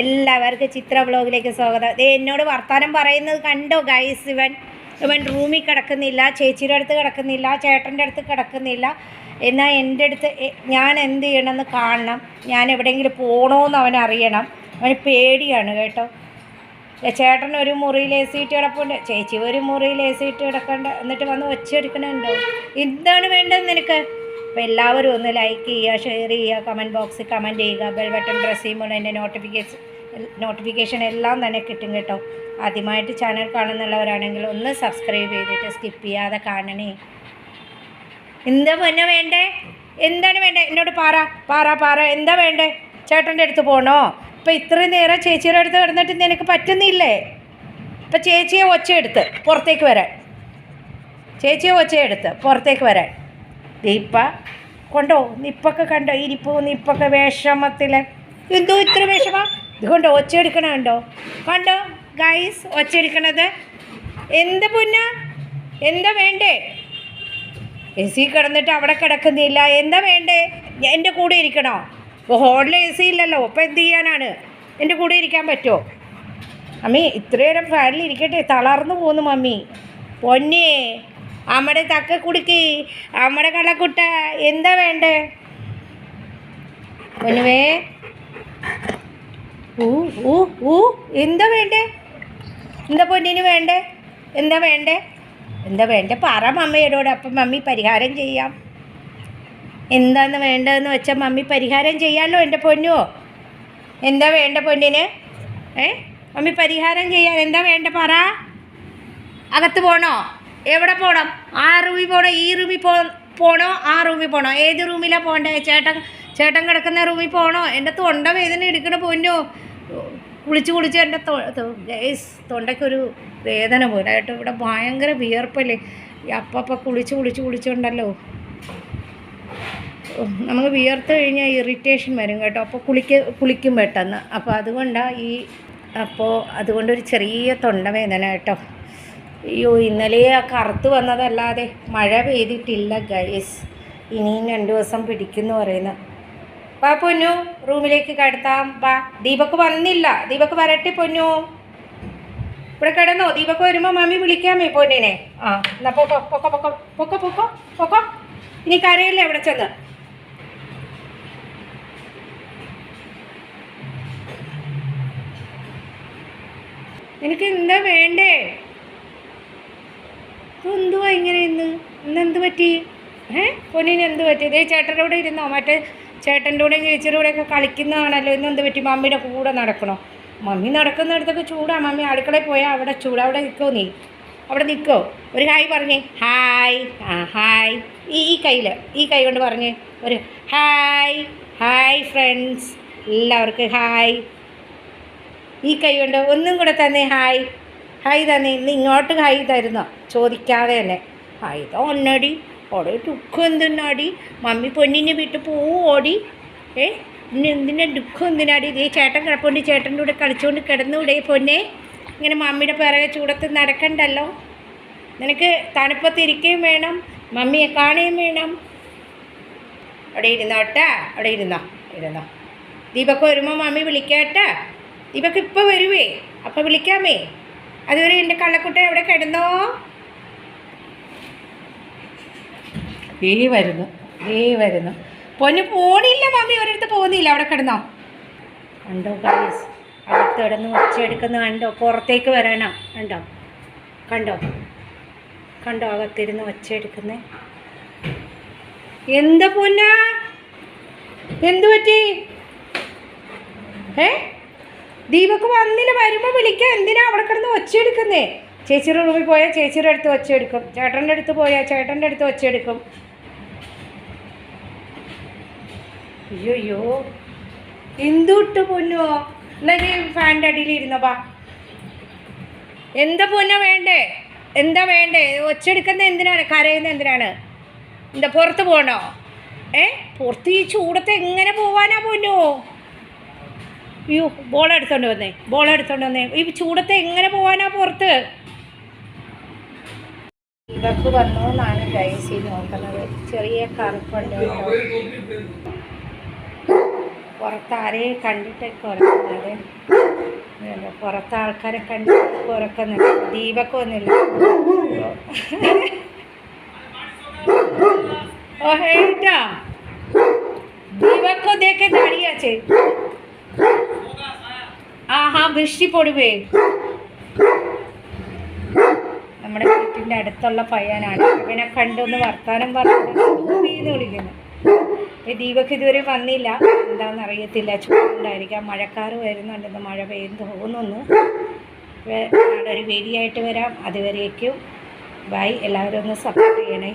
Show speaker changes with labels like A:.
A: എല്ലാവർക്കും ചിത്ര ബ്ലോഗിലേക്ക് സ്വാഗതം. ദേ എന്നോട് വർത്താനം പറയുന്നത് കണ്ടോ ഗൈസ് ഇവൻ ഇവൻ റൂമിൽ കിടക്കുന്നില്ല ചേച്ചിയുടെ അടുത്ത് കിടക്കുന്നില്ല ചേട്ടന്റെ അടുത്ത് കിടക്കുന്നില്ല. എന്നാൽ എന്റെ അടുത്ത് ഞാൻ എന്ത് ചെയ്യണമെന്ന് കാണണം. ഞാൻ എവിടെയെങ്കിലും പോകണമെന്ന് അവൻ അറിയണം. അവന് പേടിയാണ് കേട്ടോ. ചേട്ടൻ ഒരു മുറിയിൽ എ സി ഇട്ട് കിടപ്പുണ്ട്. ചേച്ചി ഒരു മുറിയിൽ എ സി ഇട്ട് കിടക്കണ്ട. എന്നിട്ട് വന്ന് ഒച്ചയെടുക്കണുണ്ടോ എന്താണ് വേണ്ടത് നിനക്ക്? അപ്പോൾ എല്ലാവരും ഒന്ന് ലൈക്ക് ചെയ്യുക ഷെയർ ചെയ്യുക കമന്റ് ബോക്സിൽ കമന്റ് ചെയ്യുക ബെൽ ബട്ടൺ പ്രസ് ചെയ്യുമ്പോൾ എന്റെ നോട്ടിഫിക്കേഷൻ നോട്ടിഫിക്കേഷൻ എല്ലാം തന്നെ കിട്ടും കേട്ടോ. ആദ്യമായിട്ട് ചാനൽ കാണുന്നുള്ളവരാണെങ്കിൽ ഒന്ന് സബ്സ്ക്രൈബ് ചെയ്തിട്ട് സ്കിപ്പ് ചെയ്യാതെ കാണണേ. എന്താ പൊന്നെ വേണ്ടേ? എന്താണ് വേണ്ടേ? എന്നോട് പാറ പാറ പാറ എന്താ വേണ്ടേ? ചേട്ടന്റെ അടുത്ത് പോകണോ ഇപ്പം ഇത്രയും നേരം ചേച്ചിയുടെ അടുത്ത് കിടന്നിട്ട് നിനക്ക് പറ്റുന്നില്ലേ? ഇപ്പം ചേച്ചിയെ ഒച്ചയെടുത്ത് പുറത്തേക്ക് വരാൻ. ചേച്ചിയെ ഒച്ചയെടുത്ത് പുറത്തേക്ക് വരാൻ. ദീപ്പ കൊണ്ടോ? നിപ്പൊക്കെ കണ്ടോ? ഇരിപ്പോ നിപ്പൊക്കെ വിഷമത്തിൽ എന്തോ ഇത്ര വിഷമം? ഇത് കൊണ്ടോ? ഒച്ചയെടുക്കണ കണ്ടോ? കണ്ടോ? ഗൈസ് ഒച്ചയെടുക്കണത് എന്ത് പുന്ന? എന്താ വേണ്ടേ? എ സി കിടന്നിട്ട് അവിടെ കിടക്കുന്നില്ല. എന്താ വേണ്ടേ? എന്റെ കൂടെ ഇരിക്കണോ? ഇപ്പോൾ ഹോളിൽ എ സി ഇല്ലല്ലോ. ഇപ്പം എന്ത് ചെയ്യാനാണ്? എന്റെ കൂടെ ഇരിക്കാൻ പറ്റുമോ? അമ്മി ഇത്രയേരം ഫാനിൽ ഇരിക്കട്ടെ. തളർന്നു പോന്നു മമ്മി. പൊന്നേ അമ്മടെ തക്ക കുടുക്കി അമ്മടെ കള്ളക്കുട്ട എന്താ വേണ്ടേ? പൊന്നുവേ. ഊ ഊ ഊ എന്താ വേണ്ടേ? എന്താ പൊന്നിന് വേണ്ടേ? എന്താ വേണ്ടേ? എന്താ വേണ്ടേ? പറ മമ്മയോടോട് അപ്പം മമ്മി പരിഹാരം ചെയ്യാം. എന്താന്ന് വേണ്ടതെന്ന് വെച്ചാൽ മമ്മി പരിഹാരം ചെയ്യാമല്ലോ എന്റെ പൊന്നുവോ? എന്താ വേണ്ട പൊന്നിന്? ഏ? മമ്മി പരിഹാരം ചെയ്യാൻ എന്താ വേണ്ട പറ? അകത്ത് പോണോ? എവിടെ പോകണം ആ റൂമിൽ പോകണം ഈ റൂമിൽ പോ പോണോ? ആ റൂമിൽ പോകണോ ഏത് റൂമിലാണ് പോകണ്ടേ ചേട്ടൻ ചേട്ടൻ കിടക്കുന്ന റൂമിൽ പോകണോ എന്റെ തൊണ്ട വേദന എടുക്കണ പോന്നോ? കുളിച്ച് കുളിച്ച് എന്റെ ഗേസ് തൊണ്ടയ്ക്കൊരു വേദന പോലെ കേട്ടോ ഇവിടെ ഭയങ്കര വിയർപ്പല്ലേ? അപ്പം കുളിച്ച് കുളിച്ച് കുളിച്ചുണ്ടല്ലോ. നമുക്ക് വിയർത്ത് കഴിഞ്ഞാൽ ഇറിറ്റേഷൻ വരും കേട്ടോ. അപ്പോൾ കുളിക്ക കുളിക്കും പെട്ടെന്ന്. അപ്പോൾ അതുകൊണ്ടാണ് ഈ അപ്പോൾ അതുകൊണ്ടൊരു ചെറിയ തൊണ്ടവേദന കേട്ടോ. അയ്യോ ഇന്നലെ ആ കറുത്ത് വന്നതല്ലാതെ മഴ പെയ്തിട്ടില്ല ഗൈസ് ഇനിയും രണ്ട് ദിവസം പിടിക്കുന്നു പറയുന്നു. വാ പൊന്നു. റൂമിലേക്ക് കടത്താം. വാ. ദീപക്ക് വന്നില്ല. ദീപക്ക് വരട്ടെ പൊന്നു. ഇവിടെ കിടന്നോ. ദീപക്ക് വരുമ്പോൾ മമ്മി വിളിക്കാമേ പൊന്നിനെ. ആ എന്നാ പൊക്കോ പൊക്കോ പൊക്കോ പൊക്കോ പൊക്കോ പൊക്കോ. ഇനി കരയില്ലേ ഇവിടെ ചെന്ന്? എനിക്ക് എന്താ വേണ്ടേ? എന്തുവാ ഇങ്ങനെ ഇന്ന്? ഇന്ന് എന്ത് പറ്റി? ഏ? പൊന്നിന് എന്ത് പറ്റി? ഇതേ ചേട്ടന്റെ കൂടെ ഇരുന്നോ? മറ്റേ ചേട്ടന്റെ കൂടെയും ചേച്ചിയുടെ കൂടെയൊക്കെ കളിക്കുന്നതാണല്ലോ. ഇന്ന് എന്ത് പറ്റി? മമ്മിയുടെ കൂടെ നടക്കണോ? മമ്മി നടക്കുന്നിടത്തൊക്കെ ചൂടാ. മമ്മി അടുക്കളയിൽ പോയാൽ അവിടെ ചൂട്. അവിടെ നിൽക്കോ നീ? അവിടെ നിൽക്കോ ഒരു ഹായ് പറഞ്ഞേ. ഹായ്. ആ ഹായ്. ഈ ഈ കയ്യിൽ ഈ കൈ കൊണ്ട് പറഞ്ഞേ. ഒരു ഹായ്. Hi friends. എല്ലാവർക്കും ഹായ്. ഈ കൈ കൊണ്ട് ഒന്നും കൂടെ തന്നെ ഹായ്. ഹായ് തന്നെ ഇന്ന് ഇങ്ങോട്ട് ഹായ് തരുന്നോ? ചോദിക്കാതെ തന്നെ. ഹായ് ഒന്നടി. ഓടെ ദുഃഖം എന്തിനാടി മമ്മി പൊന്നിനെ വിട്ട് ഓടി ഏ? ഇന്ന് എന്തിനാ ദുഃഖം എന്തിനാടി? ഇതേ ചേട്ടൻ കിടപ്പുണ്ട്. ചേട്ടന്റെ കൂടെ കളിച്ചുകൊണ്ട് കിടന്നൂടെ പൊന്നെ. ഇങ്ങനെ മമ്മിയുടെ പിറകെ ചൂടത്ത് നടക്കണ്ടല്ലോ. നിനക്ക് തണുപ്പത്തിരിക്കുകയും വേണം. മമ്മിയെ കാണുകയും വേണം. അവിടെ ഇരുന്നോട്ടാ അവിടെ ഇരുന്നോ. ഇരുന്നോ. ദീപക്ക് വരുമ്പോൾ മമ്മി വിളിക്കാട്ടാ. ദീപക്ക് ഇപ്പോൾ വരുവേ. അപ്പോൾ വിളിക്കാമേ. അതുവരെ എന്റെ കള്ളക്കുട്ട എവിടെ കിടന്നോ? ദേ വരുന്നു ദേ വരുന്നു. പൊന്നു പോണില്ല മമ്മി ഒരിടത്ത് പോകുന്നില്ല. അവിടെ കിടന്നോ? കണ്ടോ ഗൈസ് അടുത്ത് കിടന്ന് ഒച്ചയെടുക്കുന്ന കണ്ടോ? പുറത്തേക്ക് വരണം. കണ്ടോ? കണ്ടോ? കണ്ടോ അകത്തിരുന്ന് ഒച്ചയെടുക്കുന്നേ എന്താ പൊന്ന? എന്തു പറ്റി? ഏ? ദീപക്ക് വന്നില്ല വരുമ്പോൾ വിളിക്കാം. എന്തിനാ അവിടെ കിടന്ന് ഒച്ചയെടുക്കുന്നേ? ചേച്ചിയുടെ റൂമിൽ പോയാൽ ചേച്ചിയുടെ അടുത്ത് ഒച്ചെടുക്കും ചേട്ടന്റെ അടുത്ത് പോയാൽ ചേട്ടന്റെ അടുത്ത് ഒച്ചെടുക്കും അയ്യോ അയ്യോ എന്തുട്ട് പൊന്നോ? എന്നാ നീ ഫാനിന്റെ അടിയിൽ എന്താ പൊന്നോ വേണ്ടേ? എന്താ വേണ്ടേ? ഒച്ചെടുക്കുന്നത് എന്തിനാണ്? കരയുന്നത് എന്തിനാണ്? എന്താ പുറത്ത് പോകണോ ഏ? പുറത്ത് ഈ ചൂടത്ത് എങ്ങനെ പോവാനാ പൊന്നോ? അയ്യോ ബോൾ എടുത്തോണ്ട് വന്നേ ബോൾ എടുത്തോണ്ട് വന്നേ ഈ ചൂടത്ത് എങ്ങനെ പോവാനാ പുറത്ത് ഇവർക്ക് വന്നു എന്നാണ് ഗൈസി നോക്കുന്നത് ചെറിയ കറുപ്പുണ്ട് കേട്ടോ പുറത്ത് ആരെയും കണ്ടിട്ട് കുറക്കുന്നത് പുറത്ത് ആൾക്കാരെ കണ്ടിട്ട് കുറക്കുന്നില്ല ദീപക്ക് ഒന്നുമില്ല ও এইটা দিবাক্ষ দেখে দাঁড়িয়ে আছে ആഹാ വൃഷ്ടി പൊടുവേ. നമ്മുടെ വീട്ടിന്റെ അടുത്തുള്ള പയ്യനാണ്. ഇവനെ കണ്ടൊന്ന് വർത്താനം പറഞ്ഞു വിളിക്കുന്നു. ദീപക് ഇതുവരെ വന്നില്ല. എന്താണെന്ന് അറിയത്തില്ല ചൂടുണ്ടായിരിക്കാം. മഴക്കാറ് വരുന്നുണ്ടെന്ന് മഴ പെയ്യുന്നു തോന്നുന്നു. ഒരു വേദിയായിട്ട് വരാം. അതുവരേക്കും. ബൈ. എല്ലാവരും ഒന്ന് സപ്പോർട്ട് ചെയ്യണേ.